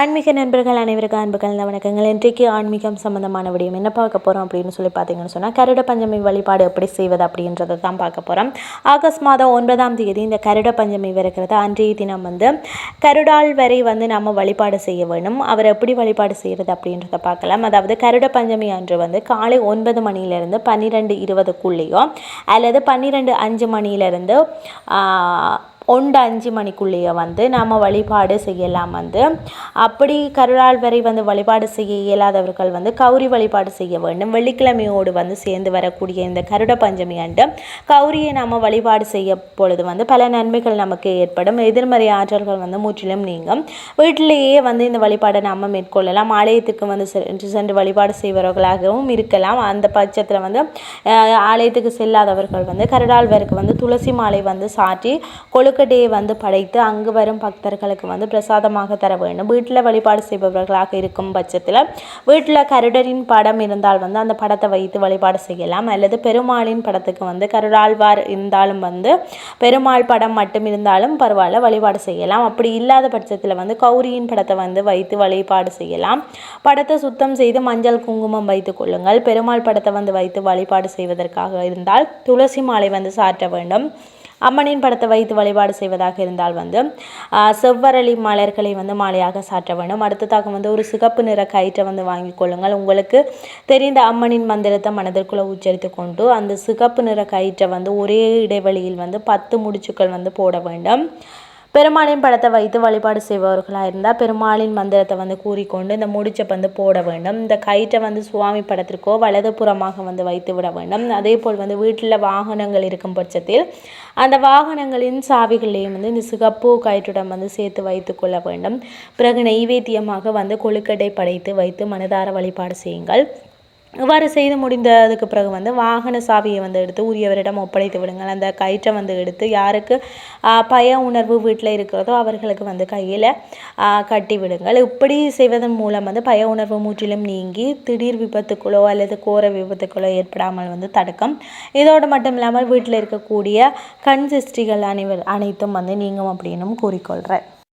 ஆன்மீக நண்பர்கள் அனைவருக்கும் அன்பு கலந்த வணக்கங்கள். இன்றைக்கு ஆன்மீகம் சம்மந்தமான விடயம் என்ன பார்க்க போகிறோம் அப்படின்னு சொல்லி பார்த்தீங்கன்னு சொன்னால் கருட பஞ்சமி வழிபாடு எப்படி செய்வது அப்படின்றத தான் பார்க்க போகிறோம் ஆகஸ்ட் மாதம் ஒன்பதாம் தேதி இந்த கருட பஞ்சமி இருக்கிறது அன்றைய தினம் வந்து கருடாள் வரை வந்து நம்ம வழிபாடு செய்ய வேணும். அவர் எப்படி வழிபாடு செய்கிறது அப்படின்றத பார்க்கலாம். அதாவது கருட பஞ்சமி அன்று வந்து காலை ஒன்பது மணியிலிருந்து பன்னிரெண்டு இருபதுக்குள்ளேயோ அல்லது பன்னிரெண்டு அஞ்சு மணியிலிருந்து ஒன்று அஞ்சு மணிக்குள்ளேயே வந்து நாம் வழிபாடு செய்யலாம் வந்து. அப்படி கருளால் வரை வந்து வழிபாடு செய்ய இயலாதவர்கள் வந்து கௌரி வழிபாடு செய்ய வேண்டும். வெள்ளிக்கிழமையோடு வந்து சேர்ந்து வரக்கூடிய இந்த கருட பஞ்சமி அன்று கௌரியை நாம் வழிபாடு செய்ய பொழுது வந்து பல நன்மைகள் நமக்கு ஏற்படும். எதிர்மறை ஆற்றல்கள் வந்து முற்றிலும் நீங்கும். வீட்டிலேயே வந்து இந்த வழிபாடை நாம் மேற்கொள்ளலாம். ஆலயத்துக்கு வந்து சென்று சென்று வழிபாடு செய்வர்களாகவும் இருக்கலாம். அந்த பட்சத்தில் வந்து ஆலயத்துக்கு செல்லாதவர்கள் வந்து கருடாழ்வருக்கு வந்து துளசி மாலை வந்து சாற்றி கொழு கொழுக்கட்டையை வந்து படைத்து அங்கு வரும் பக்தர்களுக்கு வந்து பிரசாதமாக தர வேண்டும். வீட்டில் வழிபாடு செய்பவர்களாக இருக்கும் பட்சத்தில் வீட்டில் கருடரின் படம் இருந்தால் வந்து அந்த படத்தை வைத்து வழிபாடு செய்யலாம். அல்லது பெருமாளின் படத்துக்கு வந்து கருடாழ்வார் இருந்தாலும் வந்து பெருமாள் படம் மட்டும் இருந்தாலும் பரவாயில்ல வழிபாடு செய்யலாம். அப்படி இல்லாத பட்சத்தில் வந்து கௌரியின் படத்தை வந்து வைத்து வழிபாடு செய்யலாம். படத்தை சுத்தம் செய்து மஞ்சள் குங்குமம் வைத்து கொள்ளுங்கள். பெருமாள் படத்தை வந்து வைத்து வழிபாடு செய்வதற்காக இருந்தால் துளசி மாலை வந்து சாற்ற வேண்டும். அம்மனின் படத்தை வைத்து வழிபாடு செய்வதாக இருந்தால் வந்து செவ்வரளி மலர்களை வந்து மாலையாக சாற்ற வேண்டும். அடுத்ததாக வந்து ஒரு சிகப்பு நிற கயிற்றை வந்து வாங்கி கொள்ளுங்கள். உங்களுக்கு தெரிந்த அம்மனின் மந்திரத்தை மனதிற்குள்ளே உச்சரித்து கொண்டு அந்த சிகப்பு நிற கயிற்றை வந்து ஒரே இடைவெளியில் வந்து பத்து முடிச்சுக்கள் வந்து போட வேண்டும். பெருமாளின் படத்தை வைத்து வழிபாடு செய்பவர்களாக இருந்தால் பெருமாளின் மந்திரத்தை வந்து கூறிக்கொண்டு இந்த முடிச்சை வந்து போட வேண்டும். இந்த கயிற்றை வந்து சுவாமி படத்திற்கோ வலதுபுறமாக வந்து வைத்து விட வேண்டும். அதே போல் வந்து வீட்டில் வாகனங்கள் இருக்கும் பட்சத்தில் அந்த வாகனங்களின் சாவிகளையும் வந்து இந்த சிகப்பு கயிற்றுடன் வந்து சேர்த்து வைத்து கொள்ள வேண்டும். பிறகு நெய்வேத்தியமாக வந்து கொழுக்கட்டை படைத்து வைத்து மனதார வழிபாடு செய்யுங்கள். இவ்வாறு செய்து முடிந்ததுக்கு பிறகு வந்து வாகன சாவியை வந்து எடுத்து உரியவரிடம் ஒப்படைத்து விடுங்கள். அந்த கயிற்றை வந்து எடுத்து யாருக்கு பய உணர்வு வீட்டில் இருக்கிறதோ அவர்களுக்கு வந்து கையில் கட்டி விடுங்கள். இப்படி செய்வதன் மூலம் வந்து பய உணர்வு முற்றிலும் நீங்கி திடீர் விபத்துக்களோ அல்லது கோர விபத்துக்களோ ஏற்படாமல் வந்து தடுக்கும். இதோடு மட்டும் இல்லாமல் வீட்டில் இருக்கக்கூடிய கண் சிருஷ்டிகள் அனைவர் அனைத்தும் வந்து நீங்கும் அப்படின்னும் கூறிக்கொள்கிறேன்